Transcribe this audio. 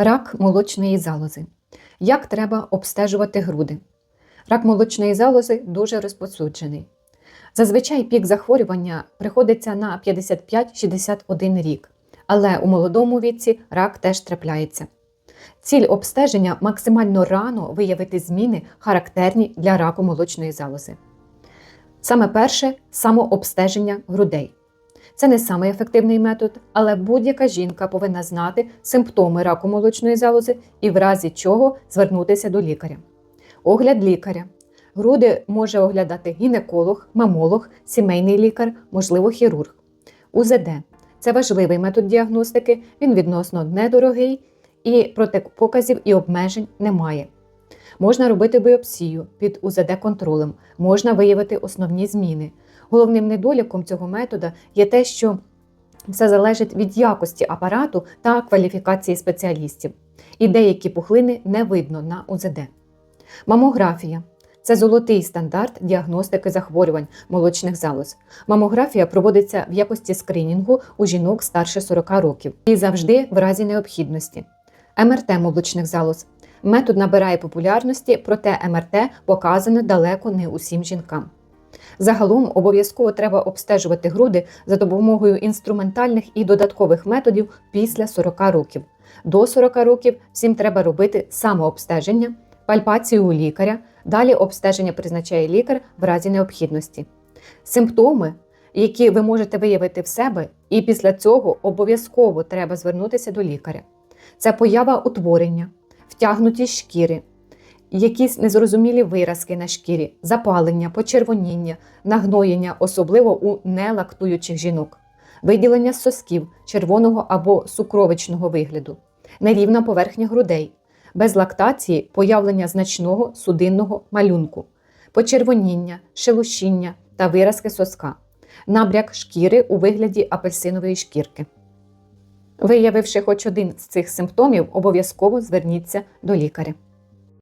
Рак молочної залози. Як треба обстежувати груди? Рак молочної залози дуже розповсюджений. Зазвичай пік захворювання приходиться на 55-61 рік, але у молодому віці рак теж трапляється. Ціль обстеження максимально рано виявити зміни, характерні для раку молочної залози. Саме перше самообстеження грудей. Це не самий ефективний метод, але будь-яка жінка повинна знати симптоми раку молочної залози і в разі чого звернутися до лікаря. Огляд лікаря. Груди може оглядати гінеколог, мамолог, сімейний лікар, можливо, хірург. УЗД це важливий метод діагностики, він відносно недорогий і протипоказів і обмежень немає. Можна робити біопсію під УЗД-контролем, можна виявити основні зміни. Головним недоліком цього метода є те, що все залежить від якості апарату та кваліфікації спеціалістів, і деякі пухлини не видно на УЗД. Мамографія це золотий стандарт діагностики захворювань молочних залоз. Мамографія проводиться в якості скринінгу у жінок старше 40 років і завжди в разі необхідності. МРТ молочних залоз. Метод набирає популярності, проте МРТ показане далеко не усім жінкам. Загалом обов'язково треба обстежувати груди за допомогою інструментальних і додаткових методів після 40 років. До 40 років всім треба робити самообстеження, пальпацію у лікаря, далі обстеження призначає лікар в разі необхідності. Симптоми, які ви можете виявити в себе, і після цього обов'язково треба звернутися до лікаря. Це поява утворення, втягнутість шкіри, якісь незрозумілі виразки на шкірі, запалення, почервоніння, нагноєння, особливо у нелактуючих жінок, виділення сосків червоного або сукровичного вигляду, нерівна поверхня грудей, без лактації появлення значного судинного малюнку, почервоніння, шелушіння та виразки соска, набряк шкіри у вигляді апельсинової шкірки. Виявивши хоч один з цих симптомів, обов'язково зверніться до лікаря.